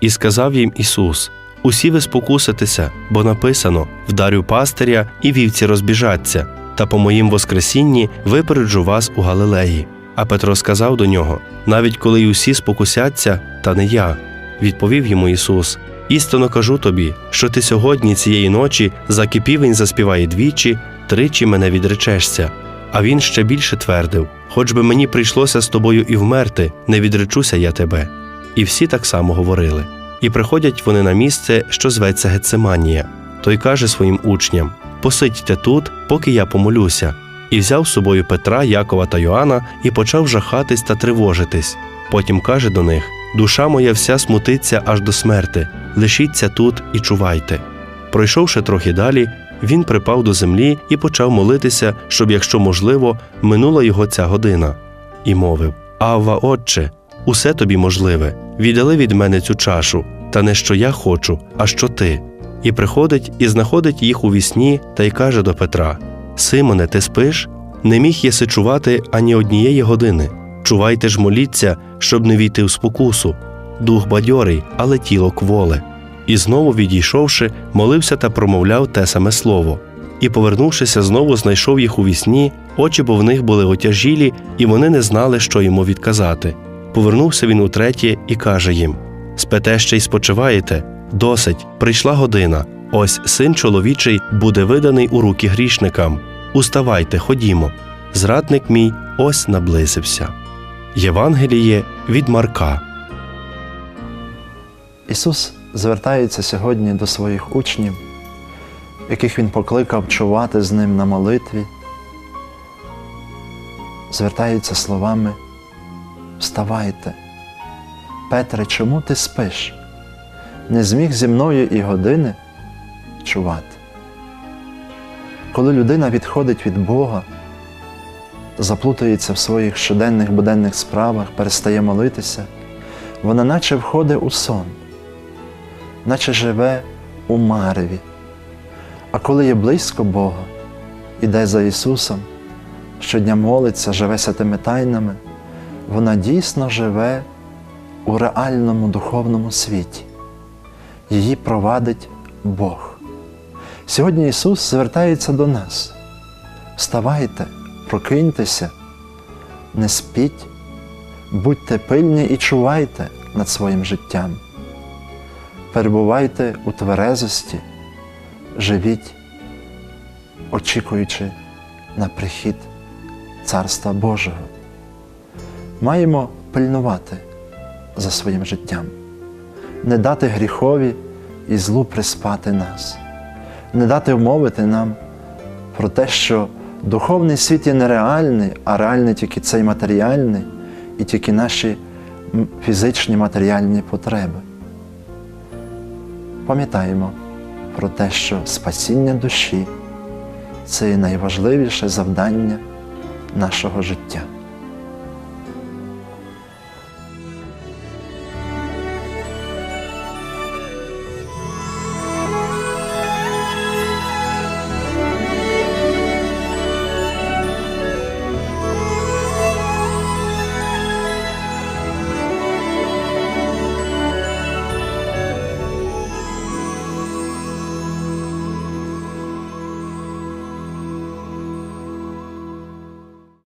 І сказав їм Ісус: Усі ви спокуситеся, бо написано: вдарю пастиря, і вівці розбіжаться, та по моїм воскресінні випереджу вас у Галилеї. А Петро сказав до нього: навіть коли й усі спокусяться, та не я. Відповів йому Ісус: Істинно кажу тобі, що ти сьогодні цієї ночі за кипівень заспіває двічі, тричі мене відречешся. А він ще більше твердив: Хоч би мені прийшлося з тобою і вмерти, не відречуся я тебе. І всі так само говорили. І приходять вони на місце, що зветься Гецеманія. Той каже своїм учням: Посидьте тут, поки я помолюся. І взяв з собою Петра, Якова та Йоанна і почав жахатись та тривожитись. Потім каже до них: Душа моя вся смутиться аж до смерти, лишіться тут і чувайте. Пройшовши трохи далі, він припав до землі і почав молитися, щоб, якщо можливо, минула його ця година, і мовив: Авва, Отче, усе тобі можливе, віддали від мене цю чашу, та не що я хочу, а що ти. І приходить і знаходить їх у вісні та й каже до Петра: Симоне, ти спиш? Не міг єси чувати ані однієї години. Чувайте ж моліться, щоб не війти в спокусу. Дух бадьорий, але тіло кволе. І знову відійшовши, молився та промовляв те саме слово. І, повернувшися, знову знайшов їх у вісні, очі бо в них були отяжілі, і вони не знали, що йому відказати. Повернувся він утретє і каже їм: Спете ще й спочиваєте? Досить, прийшла година. Ось син чоловічий буде виданий у руки грішникам. Уставайте, ходімо. Зрадник мій ось наблизився. Євангеліє від Марка. Ісус звертається сьогодні до своїх учнів, яких Він покликав чувати з ним на молитві. Звертається словами Вставайте. Петре, чому ти спиш? Не зміг зі мною і години чувати. Коли людина відходить від Бога, заплутається в своїх щоденних буденних справах, перестає молитися, вона наче входить у сон наче живе у мареві. А коли є близько Бога, іде за Ісусом, щодня молиться, живе святими тайнами, вона дійсно живе у реальному духовному світі. Її провадить Бог. Сьогодні Ісус звертається до нас. Вставайте, прокиньтеся, не спіть, будьте пильні і чувайте над своїм життям перебувайте у тверезості, живіть, очікуючи на прихід Царства Божого. Маємо пильнувати за своїм життям, не дати гріхові і злу приспати нас, не дати вмовити нам про те, що духовний світ є нереальний, а реальний тільки цей матеріальний і тільки наші фізичні матеріальні потреби пам'ятаємо про те, що спасіння душі це найважливіше завдання нашого життя.